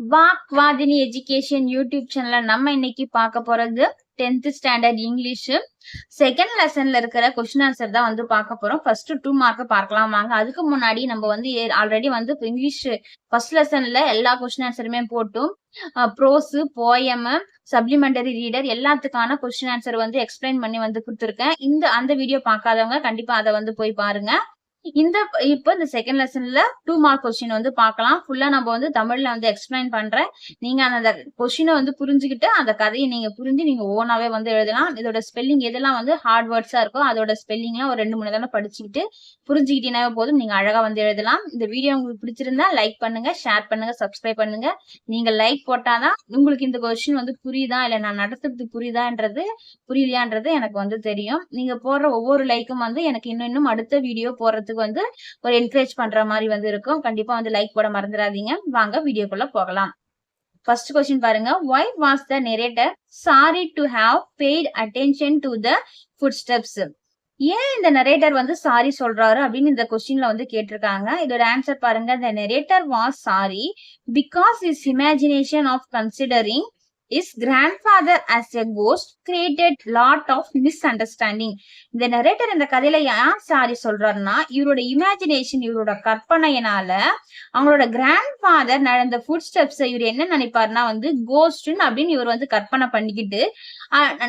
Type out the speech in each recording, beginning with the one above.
Walk வாதினி education YouTube சேனல்ல நம்ம இன்னைக்கு பார்க்க போறது டென்த் ஸ்டாண்டர்ட் இங்கிலீஷ். செகண்ட் லெசன்ல இருக்கிற கொஸ்டின் ஆன்சர் தான் வந்து பார்க்க போறோம். ஃபர்ஸ்ட் டூ மார்க் பார்க்கலாம் வாங்க. அதுக்கு முன்னாடி நம்ம வந்து ஆல்ரெடி வந்து இங்கிலீஷ் ஃபர்ஸ்ட் லெசன்ல எல்லா கொஸ்டின் ஆன்சருமே போட்டும். ப்ரோஸ் போயம் சப்ளிமெண்டரி ரீடர் எல்லாத்துக்கான கொஸ்டின் ஆன்சர் வந்து எக்ஸ்பிளைன் பண்ணி வந்து கொடுத்துருக்கேன். இந்த அந்த வீடியோ பார்க்காதவங்க கண்டிப்பா அதை வந்து போய் பாருங்க. இந்த இப்போ இந்த செகண்ட் லெசன்ல டூ மார்க் கொஸ்டின் வந்து பார்க்கலாம். ஃபுல்லா நம்ம வந்து தமிழ்ல வந்து எக்ஸ்பிளைன் பண்றேன். நீங்க அந்த கொஸ்டினை வந்து புரிஞ்சுக்கிட்டு அந்த கதையை நீங்க புரிஞ்சு நீங்க ஓனாவே வந்து எழுதலாம். இதோட ஸ்பெல்லிங் எதெல்லாம் வந்து ஹார்ட் வேர்ட்ஸா இருக்கோ அதோட ஸ்பெல்லிங்லாம் ஒரு ரெண்டு மூணு தடவை படிச்சுக்கிட்டு புரிஞ்சுக்கிட்டீங்கன்னா போதும். நீங்க அழகா வந்து எழுதலாம். இந்த வீடியோ உங்களுக்கு பிடிச்சிருந்தா லைக் பண்ணுங்க ஷேர் பண்ணுங்க சப்ஸ்கிரைப் பண்ணுங்க. நீங்க லைக் போட்டாதான் உங்களுக்கு இந்த கொஸ்டின் வந்து புரியுதா? இல்ல நான் நடத்துறது புரியுதான்றது புரியலையான்றது எனக்கு வந்து தெரியும். நீங்க போடுற ஒவ்வொரு லைக்கும் வந்து எனக்கு இன்னும் இன்னும் அடுத்த வீடியோ போடுறதுக்கு வந்து ஒரு என்கரேஜ் பண்ற மாதிரி வந்து இருக்கும். கண்டிப்பா வந்து லைக் போட மறந்துடாதீங்க. வாங்க வீடியோக்குள்ள போகலாம். ஃபர்ஸ்ட் கொஸ்டின் பாருங்க. Why was the narrator sorry to have paid attention to the footsteps ஏன் இந்த நரேட்டர் வந்து சாரி சொல்றாரு அப்படின்னு இந்த கொஸ்டின்ல வந்து கேட்டிருக்காங்க. இதோட ஆன்சர் பாருங்க. The narrator was sorry because his imagination of considering his grandfather as a ghost created lot of misunderstanding இந்த நரேட்டர் இந்த கதையில ஏன் சாரி சொல்றாருன்னா இவரோட இமேஜினேஷன் இவரோட கற்பனையினால அவங்களோட கிராண்ட் ஃபாதர் நடந்த ஃபுட் ஸ்டெப்ஸ் இவர் என்ன நினைப்பாருன்னா வந்து கோஸ்ட்னு அப்படின்னு இவர் வந்து கற்பனை பண்ணிக்கிட்டு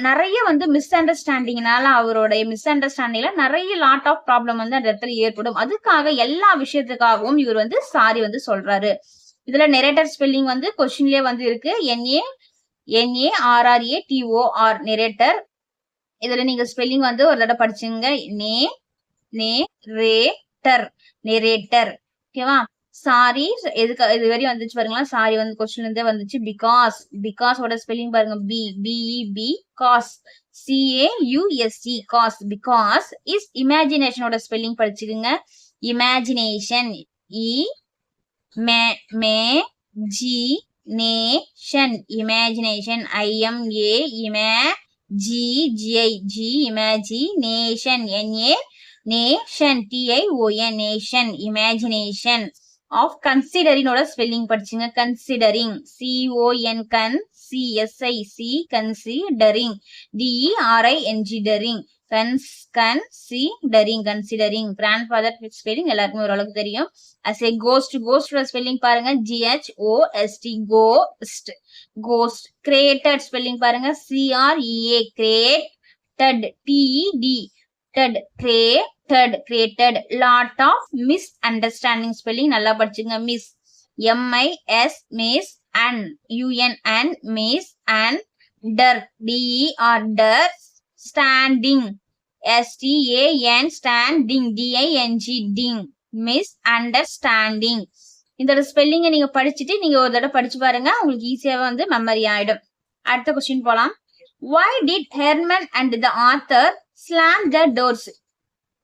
நிறைய வந்து மிஸ் அண்டர்ஸ்டாண்டிங்னால அவரோட மிஸ் அண்டர்ஸ்டாண்டிங்ல நிறைய லாட் ஆஃப் ப்ராப்ளம் வந்து அந்த இடத்துல ஏற்படும். அதுக்காக எல்லா விஷயத்துக்காகவும் இவர் வந்து சாரி வந்து சொல்றாரு. இதுல நெரேட்டர் ஸ்பெல்லிங் வந்து கொஸ்டின்லயே வந்து இருக்கு. என்ஏ என்ஏஆர்ஆர்ஏ டிஓஆர் நெரேட்டர் இதுல நீங்க ஸ்பெல்லிங் வந்து ஒரு தடவை படிச்சுங்க. நே நே ரேட்டர் நெரேட்டர் ஓகேவா சாரி எதுக்கு இது வரையும் வந்துச்சு பாருங்களா? சாரி வந்து கொஸ்டின் இருந்தே வந்துச்சு. பிகாஸ் பிகாஸ் ஓட ஸ்பெல்லிங் பாருங்க. B BE B cause CA USC cause because his இமேஜினேஷனோட spelling படிச்சுக்குங்க. இமேஜினேஷன் இ மே மே G nation imagination IMA இமே G GI G imagination NA nation TI ON nation imagination of கன்சிடரினோட spelling படிச்சுங்க. Considering CON con CSIC considering DERI என்ஜிடரிங் cons con C டரிங் considering grandfather spelling எல்லாருக்குமே ஓரளவுக்கு தெரியும். As a ghost கோஸ்டோட spelling பாருங்க. GH O ST ghost ghost created spelling பாருங்க. CREA created TED டட் created created lot of misunderstanding spelling நல்லா படிச்சுங்க. Mis MI S mis அண்ட் யூஎன் அண்ட் மிஸ் அண்ட் டர் டிஇஆர் டர் ஸ்டாண்டிங் எஸ்டிஏஎன் ஸ்டாண்டிங் டிஐஎன்ஜி டிங் மிஸ் அண்டர்ஸ்டாண்டிங் இதோட ஸ்பெல்லிங்கை நீங்க படிச்சுட்டு நீங்க ஒரு தடவை படிச்சு பாருங்க உங்களுக்கு ஈஸியாவே வந்து மெமரி ஆயிடும். அடுத்த கொஸ்டின் போலாம். Why did Herman and the author slam the doors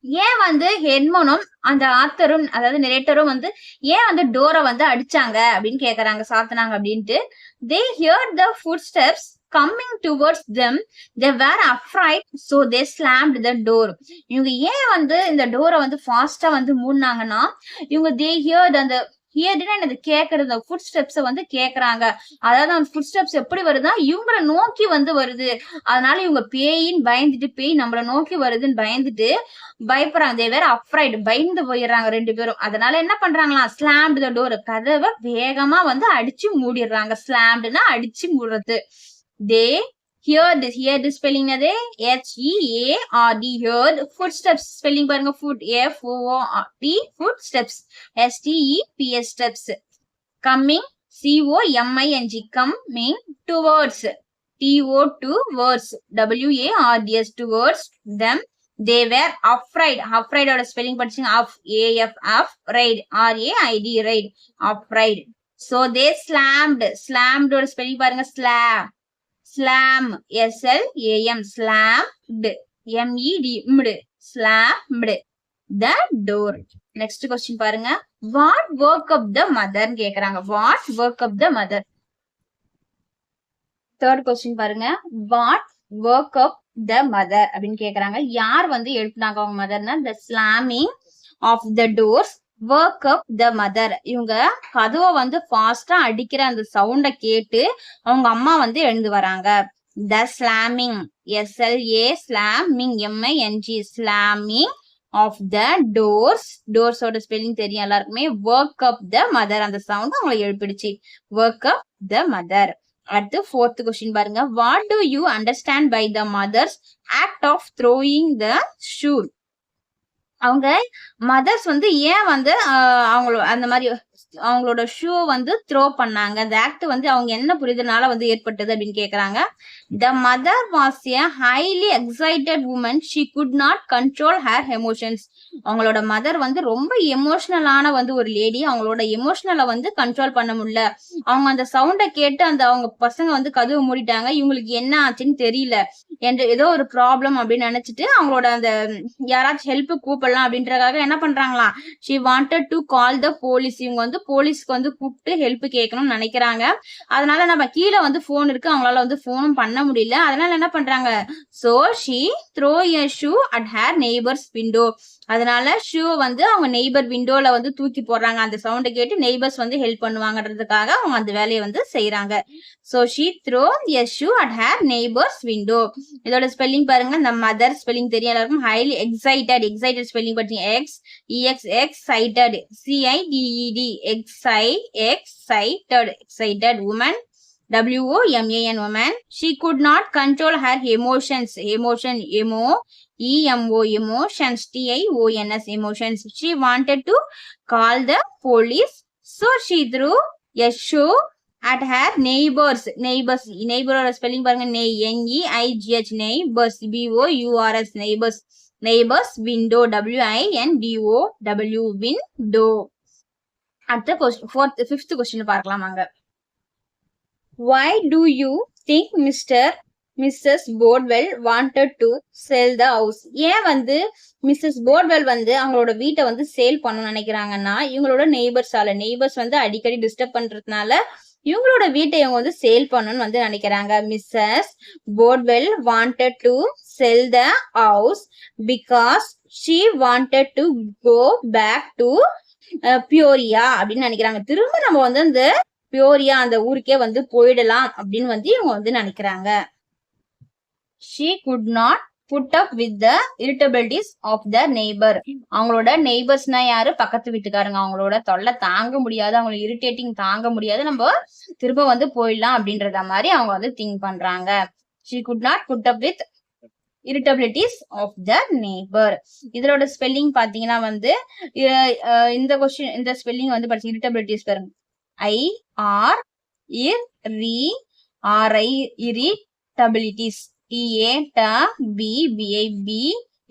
ஏன் வந்து ஹெட்மோனும் அந்த ஆத்தரும் அதாவது நெரேட்டரும் வந்து ஏன் வந்து டோரை வந்து அடிச்சாங்க அப்படின்னு கேக்குறாங்க சாத்தினாங்க அப்படின்ட்டு. They hear the footsteps coming towards them they were afraid so they slammed the door இவங்க ஏன் வந்து இந்த டோரை வந்து ஃபாஸ்டா வந்து மூடினாங்கன்னா இவங்க தே ஹியர் அந்த ஹியர்டுனா எனக்கு கேட்கறது ஃபுட் ஸ்டெப்ஸை வந்து கேட்கறாங்க அதாவது அந்த ஃபுட் ஸ்டெப்ஸ் எப்படி வருதுன்னா இவங்கள நோக்கி வந்து வருது. அதனால இவங்க பேயின்னு பயந்துட்டு பேய் நம்மளை நோக்கி வருதுன்னு பயந்துட்டு பயப்படுறாங்க. தே வேற அப்ரைடு பயந்து போயிடுறாங்க ரெண்டு பேரும். அதனால என்ன பண்றாங்களா ஸ்லாம்டு த டோர் கதவை வேகமா வந்து அடிச்சு மூடிடுறாங்க. ஸ்லாம்டுன்னா அடிச்சு மூடுறது. தே ஹியர்டு ஹியர்டு ஸ்பெல்லிங் அது H E A R D hear footsteps spelling பாருங்க foot F O T footsteps S T steps coming CO MING coming towards TO to wards WA R D S towards them they were afraid அஃப்ரைடோட spelling படிச்சுங்க. Of AF of right RA ID right afraid so they slammed ஸ்லாம்டோட spelling பாருங்க. Slam slam SL AM slammed MED இம்டு slammed the door next question பாருங்க. What woke up the மதர்னு கேக்குறாங்க. What woke up the mother third question பாருங்க. What woke up the mother அப்படின்னு கேக்குறாங்க. யார் வந்து எழுப்புனாங்க அவங்க மதர்னா the slamming of the doors woke up the mother இவங்க கதவை வந்து ஃபாஸ்டா அடிக்கிற அந்த சவுண்ட கேட்டு அவங்க அம்மா வந்து எழுந்து வராங்க. The slamming SLA slamming MING slamming of the doors டோர்ஸோட spelling தெரியும் எல்லாருக்குமே. ஒர்க் அப் த மதர் அந்த சவுண்ட் அவங்களை எழுப்பிடுச்சு. ஒர்க் அப் த மதர் அடுத்து ஃபோர்த் கொஸ்டின் பாருங்க. What do you understand by the mother's act of throwing the shoe அவங்க mothers வந்து ஏன் வந்து அவங்கள அந்த மாதிரி அவங்களோட ஷூ வந்து த்ரோ பண்ணாங்க. அந்த ஆக்ட் வந்து அவங்க என்ன புரிதனால வந்து ஏற்பட்டது அப்படின்னு கேக்குறாங்க. The mother was a highly excited woman she could not control her emotions அவங்களோட மதர் வந்து ரொம்ப எமோஷனலான வந்து ஒரு லேடி அவங்களோட எமோஷனலை வந்து கண்ட்ரோல் பண்ண முடியல. அவங்க அந்த சவுண்டை கேட்டு அந்த அவங்க பசங்க வந்து கதவு மூடிட்டாங்க. இவங்களுக்கு என்ன ஆச்சுன்னு தெரியல. என்று ஏதோ ஒரு ப்ராப்ளம் அப்படின்னு நினைச்சிட்டு அவங்களோட அந்த யாராச்சும் ஹெல்ப் கூப்பிடலாம் அப்படின்றதுக்காக என்ன பண்றாங்களாம்? She wanted to call the police இவங்க வந்து போலீஸ்க்கு வந்து கூப்பிட்டு ஹெல்ப் கேட்கணும்னு நினைக்கிறாங்க. அதனால நம்ம கீழே வந்து ஃபோன் இருக்கு. அவங்களால வந்து ஃபோனும் பண்ண முடியல. அதனால என்ன பண்றாங்க? So she throw a shoe at her neighbour's window அதனால ஷூ வந்து அவங்க நெய்பர் விண்டோல வந்து தூக்கி போடுறாங்க. அந்த சவுண்டை கேட்டு நெய்பர்ஸ் வந்து ஹெல்ப் பண்ணுவாங்கன்றதுக்காக அவங்க அந்த வேலையை வந்து செய்யறாங்க so she throw a shoe at her neighbour's window இதோட ஸ்பெல்லிங் பாருங்க. இந்த மதர் ஸ்பெல்லிங் தெரியும் எல்லாருக்கும். ஹைலி எக்ஸைட்டட் எக்ஸைட்டட் ஸ்பெல்லிங் பார்த்தீங்க ex EX excited CITED எக்ஸை excited excited woman W-O-M-A-N woman. She could not control her emotions. Emotion, emo, E-M-O, emotions, T-I-O-N-S, emotions. She wanted to call the police. So she threw a shoe at her neighbors. Neighbors. Neighbor spelling பாருங்க நெய் N-E-I-G-H neighbors. B-O-U-R-S neighbors. Neighbors window W-I-N-D-O-W window. அடுத்த question fourth fifth question பார்க்கலாம் வாங்க. Why do you think Mr Mrs Bodwell wanted to sell the house ஏன் வந்து Mrs போர்ட்வெல் வந்து அவங்களோட வீட்டை வந்து சேல் பண்ணணும்னு நினைக்கிறாங்கன்னா இவங்களோட நெய்பர்ஸால நெய்பர்ஸ் வந்து அடிக்கடி டிஸ்டர்ப் பண்றதுனால இவங்களோட வீட்டை இவங்க வந்து சேல் பண்ணணும்னு வந்து நினைக்கிறாங்க. Mrs Bodwell wanted to sell the house because she wanted to go back to Peoria அப்படின்னு நினைக்கிறாங்க. திரும்ப நம்ம வந்து அந்த பியோரியா அந்த ஊருக்கே வந்து போயிடலாம் அப்படின்னு வந்து இவங்க வந்து நினைக்கிறாங்க. She could not put up with the irritabilities of the neighbour அவங்களோட நெய்பர்ஸ்னா யாரு? பக்கத்து வீட்டுக்காரங்க. அவங்களோட தொல்லை தாங்க முடியாது. அவங்களோட இரிட்டேட்டிங் தாங்க முடியாது. நம்ம திரும்ப வந்து போயிடலாம் அப்படின்றத மாதிரி அவங்க வந்து திங்க் பண்றாங்க. She could not put up with irritabilities of the neighbour இதோட ஸ்பெல்லிங் பாத்தீங்கன்னா வந்து இந்த கொஸ்டின் இந்த ஸ்பெல்லிங் வந்து படிச்சு இரிட்டபிலிட்டிஸ் பாருங்க. ஐ ஆர் இர் ரி ஆர் ஐ இரிட்டபிலிட்டிஸ் டிஏ ட B BI B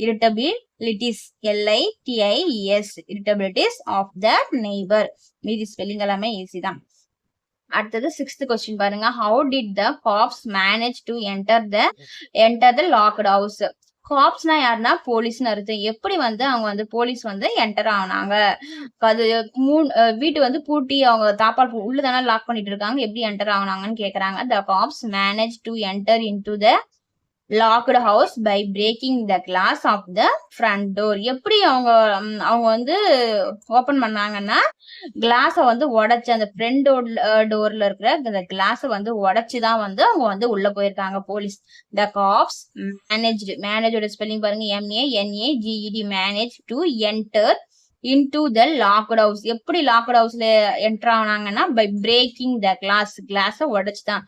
irritabilities LI TIS irritabilities of the neighbour மீதி ஸ்பெல்லிங் எல்லாமே ஈஸி தான். அடுத்தது சிக்ஸ்த் கொஸ்டின் பாருங்க. How did the cops manage to enter the enter the locked house காப்ஸ்னா யாருன்னா போலீஸ்னு அர்த்தம். எப்படி வந்து அவங்க வந்து போலீஸ் வந்து என்டர் ஆனாங்க? அது மூணு வீட்டு வந்து பூட்டி அவங்க தாப்பால் பூ- உள்ள தானே லாக் பண்ணிட்டு இருக்காங்க. எப்படி என்டர் ஆகுனாங்கன்னு கேக்குறாங்க. The cops manage to enter into the locked house by breaking the glass of the front door எப்படி அவங்க அவங்க வந்து ஓப்பன் பண்ணாங்கன்னா கிளாஸை வந்து உடச்சி அந்த ஃப்ரண்ட் டோர் டோர்ல இருக்கிற அந்த கிளாஸை வந்து உடச்சி தான் வந்து அவங்க வந்து உள்ள போயிருக்காங்க போலீஸ் த காப்ஸ் மேனேஜ்டு மேனேஜோட ஸ்பெல்லிங் பாருங்க M A N A G E D manage to enter into the locked house எப்படி லாக்ட் ஹவுஸ்ல என்டர் ஆனாங்கன்னா பை பிரேக்கிங் த கிளாஸ் கிளாஸை உடைச்சு தான்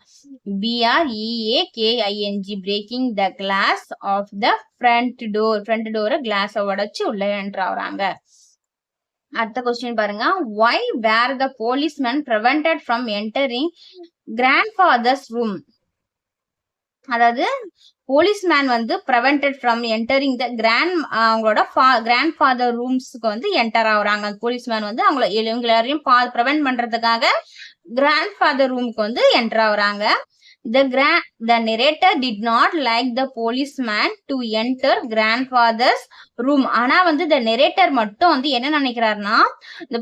B R E A K I N G breaking the glass of the front door front டோரை கிளாஸை உடைச்சு உள்ள என்டர் ஆகுறாங்க. அடுத்த கொஸ்டின் பாருங்க. Why were the policeman prevented from entering grandfather's room அதாவது போலீஸ்மேன் வந்து prevented from entering the grand அவங்களோட கிராண்ட் ஃபாதர் ரூம்ஸ்க்கு வந்து என்டர் ஆகுறாங்க. அந்த போலீஸ்மேன் வந்து அவங்கள இவங்க எல்லாரையும் ப்ரெவென்ட் பண்றதுக்காக கிராண்ட் ஃபாதர் ரூமுக்கு வந்து என்டர் ஆகுறாங்க. The grand the narrator did not like the policeman to enter grandfather's room. ஆனா வந்து the narrator மட்டும் வந்து என்ன நினைக்கிறாருன்னா இந்த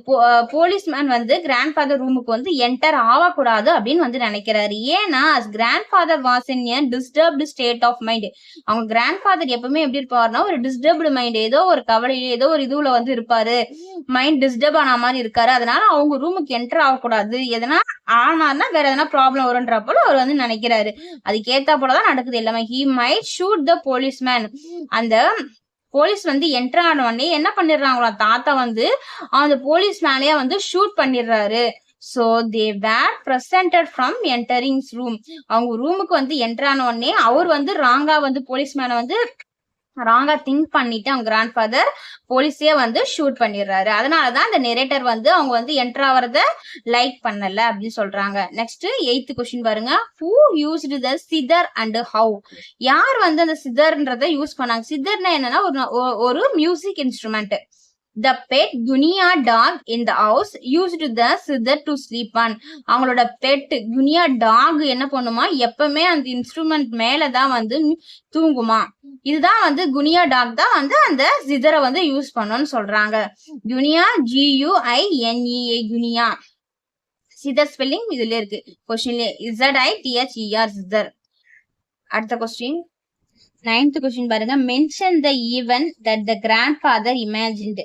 போலீஸ்மேன் uh, வந்து கிராண்ட்ஃபாதர் ரூமுக்கு வந்து என்டர் ஆகக்கூடாது அப்படின்னு வந்து நினைக்கிறாரு. ஏன்னா grandfather was in an disturbed state of mind அவங்க கிராண்ட்ஃபாதர் எப்பவுமே எப்படி இருப்பாருன்னா ஒரு டிஸ்டர்ப்டு மைண்ட் ஏதோ ஒரு கவலையில ஏதோ ஒரு இதுல வந்து இருப்பாரு. மைண்ட் டிஸ்டர்ப் ஆன மாதிரி இருக்காரு. அதனால அவங்க ரூமுக்கு என்டர் ஆகக்கூடாது. எதனா ஆனார்னா வேற எதனா ப்ராப்ளம் வரும்ன்றப்போ அவர் வந்து நினைக்கிறாரு. அதுக்கு ஏத்தா போலதான் நடக்குது எல்லாமே. He might shoot the policeman அந்த போலீஸ் வந்து என்டர் ஆன உடனே என்ன பண்ணிடுறாங்களா தாத்தா வந்து அந்த போலீஸ் மேலேயே வந்து ஷூட் பண்ணிடுறாரு. So they were presented from enterings room அவங்க ரூமுக்கு வந்து என்டர் ஆன உடனே அவர் வந்து ராங்கா வந்து போலீஸ் மேனை வந்து ராங்கா திங்க் பண்ணிட்டு அவங்க கிராண்ட் ஃபாதர் போலீஸே வந்து ஷூட் பண்ணிடுறாரு. அதனாலதான் அந்த நெரேட்டர் வந்து அவங்க வந்து என்டர் ஆகிறத லைக் பண்ணல அப்படின்னு சொல்றாங்க. நெக்ஸ்ட் எயித்து கொஸ்டின் பாருங்க. Who used the zither and how யார் வந்து அந்த சிதர்ன்றத யூஸ் பண்ணாங்க? சிதர்னா என்னன்னா ஒரு ஒரு music instrument the bed குனியா dog in the house used the zither to sleep on அவங்களோட பெட் குனியா டாக் என்ன பண்ணுமா? எப்பவுமே அந்த இன்ஸ்ட்ருமெண்ட் மேலதான் வந்து தூங்குமா? இதுதான் வந்து குனியா டாக் தான் வந்து அந்த சிதரை வந்து யூஸ் பண்ணணும்னு சொல்றாங்க. Guinea G U I N E A guinea zither spelling இதுல இருக்கு. கொஸ்டின்ல Z I T H E R zither அடுத்த கொஸ்டின் நைன்த் கொஸ்டின் பாருங்க. Mention the event that the grandfather imagined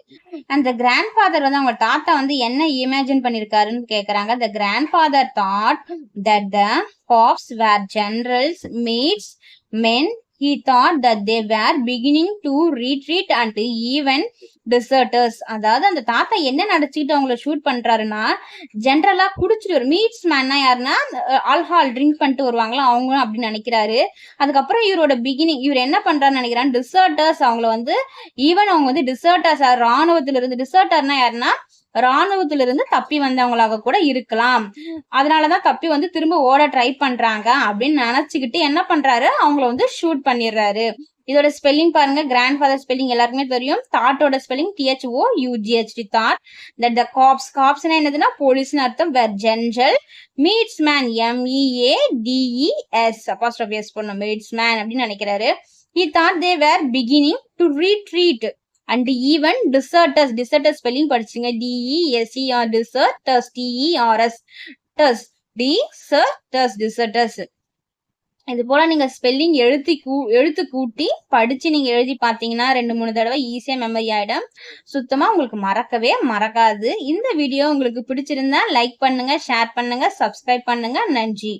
அந்த கிராண்ட் ஃபாதர் வந்து அவங்க தாத்தா வந்து என்ன இமேஜின் பண்ணிருக்காருன்னு கேக்குறாங்க. The grandfather thought that the cops were general's Meade's men he thought that they were beginning to retreat and even deserters அதாவது அந்த தாத்தா என்ன நடிச்சுக்கிட்டு அவங்கள ஷூட் பண்றாருன்னா ஜென்ரலா குடிச்சிட்டு ஒரு மீட்ஸ் மேன்னா யாருன்னா ஆல்ஹால் ட்ரிங்க் பண்ணிட்டு வருவாங்களா அவங்களும் அப்படின்னு நினைக்கிறாரு. அதுக்கப்புறம் இவரோட பிகினிங் இவர் என்ன பண்றாருன்னு நினைக்கிறான் டிசர்டர்ஸ் அவங்கள வந்து ஈவன் அவங்க வந்து டிசர்டர்ஸ் ராணுவத்துல இருந்து டிசர்டர்னா யாருன்னா ராணுவத்துல இருந்து தப்பி வந்தவங்களாக கூட இருக்கலாம். அதனாலதான் தப்பி வந்து திரும்ப ஓட ட்ரை பண்றாங்க அப்படின்னு நினைச்சுக்கிட்டு என்ன பண்றாரு? அவங்கள வந்து ஷூட் பண்ணிடுறாரு. இதோட ஸ்பெல்லிங் பாருங்க. கிராண்ட் ஃபாதர் ஸ்பெல்லிங் எல்லாருக்குமே தெரியும். தாட்டோட spelling T H O U G H T thought that the cops காப்ஸ்னா என்னதுன்னா போலீஸ்னு அர்த்தம். Were general Meade's men M E A D E S apostrophe S பண்ணும் மீட்ஸ் மேன் அப்படின்னு நினைக்கிறாரு. He thought they were beginning to retreat and even deserters deserters spelling படிச்சீங்க D-E-S-E-R deserters T-E-R-S இது போல நீங்க ஸ்பெல்லிங் எழுத்தி கூ எழுத்து கூட்டி படிச்சு நீங்க எழுதி பாத்தீங்கன்னா ரெண்டு மூணு தடவை ஈஸியா மெமரி ஆயிடும். சுத்தமா உங்களுக்கு மறக்கவே மறக்காது. இந்த வீடியோ உங்களுக்கு பிடிச்சிருந்தா லைக் பண்ணுங்க ஷேர் பண்ணுங்க சப்ஸ்கிரைப் பண்ணுங்க. நன்றி.